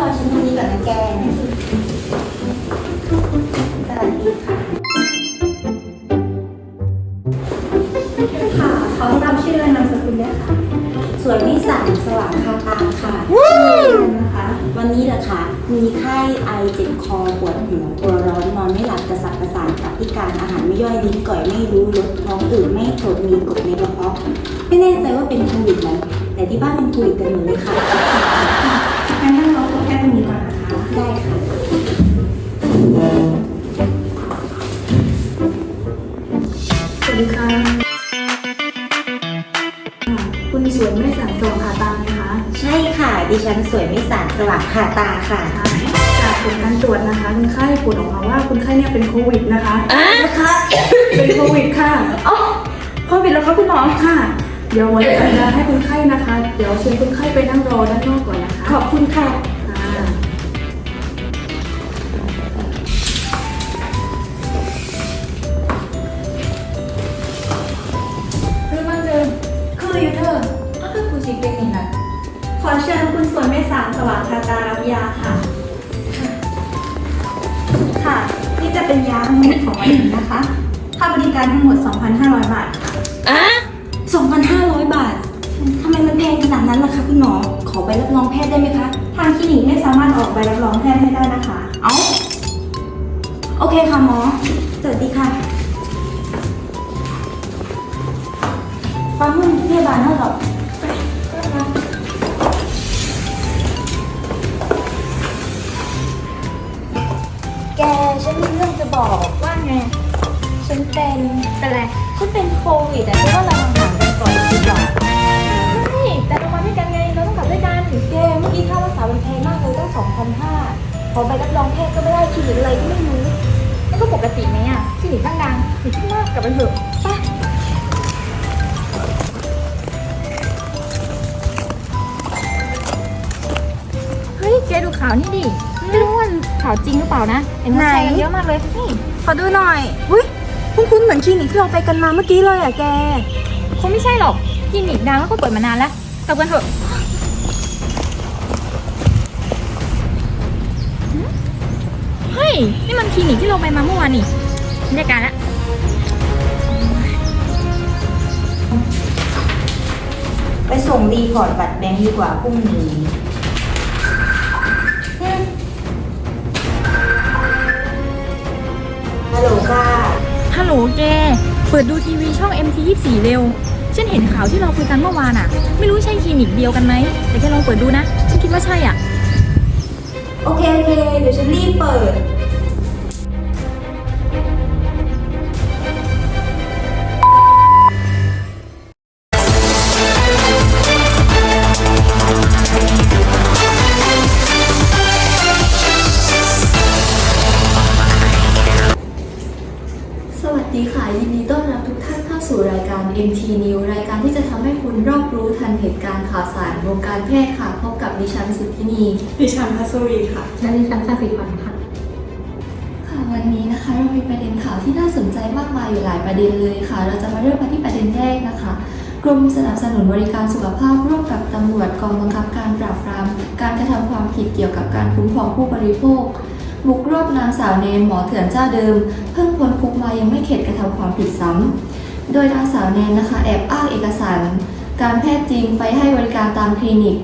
รอฉันตรงนี้ก่อนนะแกสวัสดีค่ะค่ะขอทราบชื่อและนามสกุลด้วยค่ะ สวยวิสันสว่างคาตาค่ะนะคะ วันนี้เหรอคะมีไข้ไอเจ็บคอปวดหัวตัวร้อนนอนไม่หลับกระสับกระส่ายกับพิการอาหารไม่ย่อยลิ้นก่อยไม่รู้รสท้องอืดไม่ตรวจมีกรดในกระเพาะไม่แน่ใจว่าเป็นโควิดไหมแต่ที่บ้านเป็นโควิดกันหมดเลยค่ะ ตรงนี้ก่อนนะคะได้ค่ะสวัสดีค่ะคุณสวยไม่สั่งตรงค่ะตามไหมคะ ใช่ค่ะ ดิฉันสวยไม่สานสว่างคาตาค่ะค่ะ จากผลการตรวจนะคะคุณไข้ผลออกมาว่าคุณไข้เนี่ยเป็นโควิดนะคะนะคะ เป็นโควิดค่ะอ๋อโควิดแล้วคะคุณหมอค่ะ เดี๋ยวหมอจะจัดยาให้คุณไข้นะคะ เดี๋ยวเชิญคุณไข้ไปนั่งรอด้านนอกก่อนนะคะ ขอบคุณค่ะ คือกูสิเป็นนี่นะขอเชิญคุณสวยไม่สารสว่างคาตารับยาค่ะ ค่ะ นี่จะเป็นยาทั้งหมดของวันนี้นะคะ ค่าบริการทั้งหมด 2,500 บาทค่ะอะ2,500 บาททำไมมันแพงขนาดนั้นล่ะคะคุณหมอ ขอใบรับรองแพทย์ได้ไหมคะ ทางคลินิกไม่สามารถออกใบรับรองแพทย์ให้ได้นะคะ เอาโอเคค่ะหมอ สวัสดีค่ะความมุ่งพยาบาลเท่าหร บอกว่าไง ฉันเป็นเป็นไรฉันเป็นโควิดแต่ฉันว่าเราห่างกันก่อนดีกว่าเฮ้ยแต่เรามาด้วยกันไงเราต้องกลับด้วยกันแกเมื่อกี้ค่ารักษามันแพงมากเลยตั้งสองพันห้าขอใบรับรองแพทย์ก็ไม่ได้คลินิกอะไรก็ไม่รู้มันก็ปกติไหมอะคลินิกดังๆหรือที่มากกลับไปเถอะไปเฮ้ยเจ๊ดูข่าวนี่ดิไม่รู้ว่าข่าวจริงหรือเปล่านะเห็นคนแชร์กันเยอะมากเลยนี่ขอดูหน่อยอุ้ยคุ้นๆเหมือนคลินิกที่เราไปกันมาเมื่อกี้เลยอะแกคงไม่ใช่หรอกคลินิกดังแล้วก็เปิดมานานแล้วกลับกันเถอะหืมเฮ้ยนี่มันคลินิกที่เราไปมาเมื่อวานนี่บรรยากาศละไปส่งรีพอร์ตบัตรแบงค์ดีกว่าพรุ่งนี้ ฮัลโหลค่ะ ฮัลโหลแก เปิดดูทีวีช่อง MT24 เร็ว ฉันเห็นข่าวที่เราคุยกันเมื่อวานอะไม่รู้ใช่คลินิกเดียวกันไหม แต่แกลองเปิดดูนะ ฉันคิดว่าใช่อะ โอเค โอเค เดี๋ยวฉันรีบเปิด ดีค่ะ ยินดีต้อนรับทุกท่านเข้าสู่รายการ MT New รายการที่จะทำให้คุณรอบรู้ทันเหตุการณ์ข่าวสารวงการแพทย์ค่ะ พบกับดิฉันสุทธินี ดิฉันพัสวีค่ะ และดิฉันชาสิพันธ์ค่ะ ค่ะ วันนี้นะคะเรามีประเด็นข่าวที่น่าสนใจมากมายอยู่หลายประเด็นเลยค่ะ เราจะมาเริ่มกันที่ประเด็นแรกนะคะ กรมสนับสนุนบริการสุขภาพร่วมกับตำรวจกองบังคับการปราบปราม การกระทำความผิดเกี่ยวกับการคุ้มครองผู้บริโภค บุกรวบนางสาวเนมหมอเถื่อนเจ้าเดิม เพิ่งพ้นคุกมายังไม่เข็ดกระทำความผิดซ้ำ โดยนางสาวแนนนะคะแอบอ้างเอกสาร การแพทย์จริงไปให้บริการตามคลินิก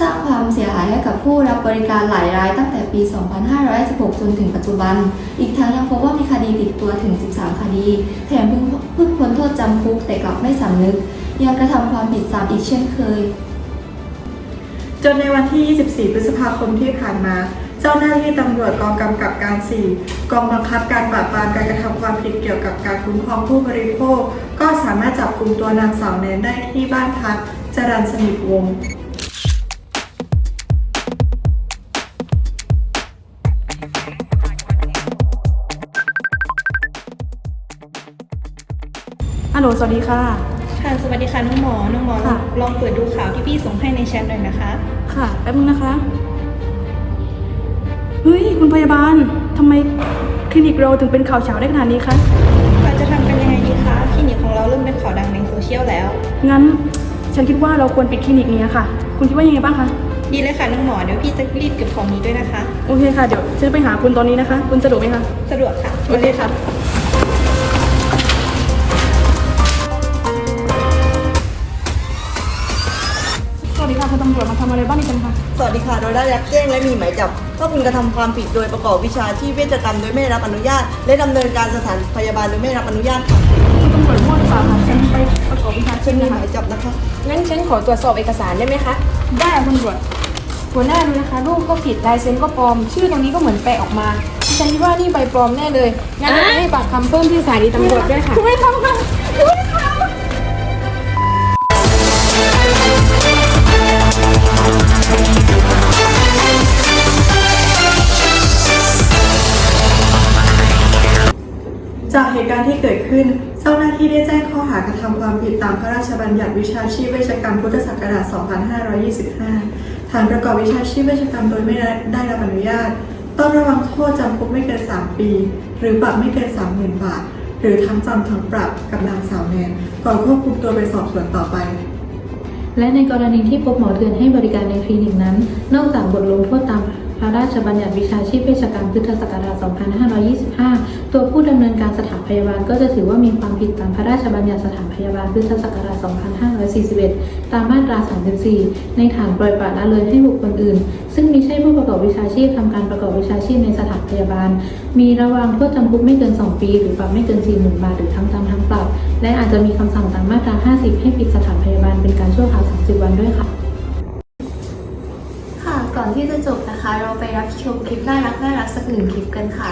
สร้างความเสียหายให้กับผู้รับบริการหลายรายตั้งแต่ปี 2516 จนถึงปัจจุบัน อีกทั้งยังพบว่ามีคดีติดตัวถึง 13 คดี แถมเพิ่งเพิ่งพ้นโทษจำคุกแต่กลับไม่สำนึก ยังกระทำความผิดซ้ำอีกเช่นเคย จนในวันที่ 24 พฤษภาคมที่ผ่านมา เจ้าหน้าที่ตำรวจกองกำกับการ 4 กองบังคับการปราบปรามการกระทำความผิดเกี่ยวกับการคุ้มครองผู้บริโภค ก็สามารถจับกลุ่มตัวนางสาวแนนได้ที่บ้านพักจรันสนิทวงศ์ฮัลโหลสวัสดีค่ะ ค่ะ สวัสดีค่ะ น้องหมอ น้องหมอค่ะ ลองเปิดดูข่าวที่พี่ส่งให้ในแชทหน่อยนะคะ ค่ะแป๊บนึงนะคะ เฮ้ย คุณพยาบาลทำไมคลินิกเราถึงเป็นข่าวเช้าได้ขนาดนี้คะเราจะทำกันยังไงดีคะคลินิกของเราเริ่มเป็นข่าวดังในโซเชียลแล้ว งั้นฉันคิดว่าเราควรปิดคลินิกนี้ค่ะ คุณคิดว่ายังไงบ้างคะ ดีเลยค่ะน้องหมอเดี๋ยวพี่จะรีบเก็บของนี้ด้วยนะคะ โอเคค่ะ เดี๋ยวฉันไปหาคุณตอนนี้นะคะ คุณสะดวกไหมคะ สะดวกค่ะ โอเคค่ะ ค่ะคุณตำรวจมาทำอะไรบ้างนี่กันคะสวัสดีค่ะ โดยได้รับแจ้งและมีหมายจับว่าคุณกระทำความผิดโดยประกอบวิชาชีพเวชกรรมโดยไม่ได้รับอนุญาต และดำเนินการสถานพยาบาลโดยไม่ได้รับอนุญาตค่ะคุณตำรวจมั่วหรือเปล่าคะฉันไปประกอบวิชาชีเช่พนมีนะหคะมายจับนะคะ งั้นฉันขอตรวจสอบเอกสารได้ไหมคะ ได้ค่ะคุณตำรวจหัวหน้าดูนะคะ รูปก็ผิดลายเซ็นก็ปลอม ชื่อตรงนี้ก็เหมือนแปะออกมาดิฉันคิดว่านี่ใบปลอมแน่เลยงั้นเราจะให้ปากคำเพิ่มที่สถานีตำรวจด้วยค่ะไม่ทำค่ะไม่ทำ การณ์ที่เกิดขึ้น เจ้าหน้าที่ได้แจ้งข้อหากระทำความผิดตามพระราชบัญญัติวิชาชีพเวชกรรมพุทธศักราช 2525 ฐานประกอบวิชาชีพเวชกรรมโดยไม่ได้รับอนุญาต ต้องระวังโทษจำคุกไม่เกิน 3 ปี หรือปรับไม่เกิน 30,000 บาท หรือทั้งจำทั้งปรับกับนางสาวแนนก่อนควบคุมตัวไปสอบสวนต่อไปและในกรณีที่พบหมอเถื่อนให้บริการในคลินิกนั้น นอกจากบทลงโทษตาม พระราชบัญญัติวิชาชีพเวชกรรมพุทธศักราช 2525 ตัวผู้ดำเนินการสถานพยาบาลก็จะถือว่ามีความผิดตามพระราชบัญญัติสถานพยาบาลพุทธศักราช 2541 ตามมาตรา 34 ในฐานปล่อยปละละเลยให้บุคคลอื่น ซึ่งมิใช่ผู้ประกอบวิชาชีพทำการประกอบวิชาชีพในสถานพยาบาล มีระวางโทษจำคุกไม่เกิน 2 ปี หรือปรับไม่เกิน 40,000 บาทหรือทั้งจำทั้งปรับ และอาจจะมีคำสั่งตามมาตรา 50 ให้ปิดสถานพยาบาลเป็นการชั่วคราว 30 วันด้วยค่ะ ที่จะจบนะคะ เราไปรับชมคลิปน่ารักน่ารักสักหนึ่งคลิปกันค่ะ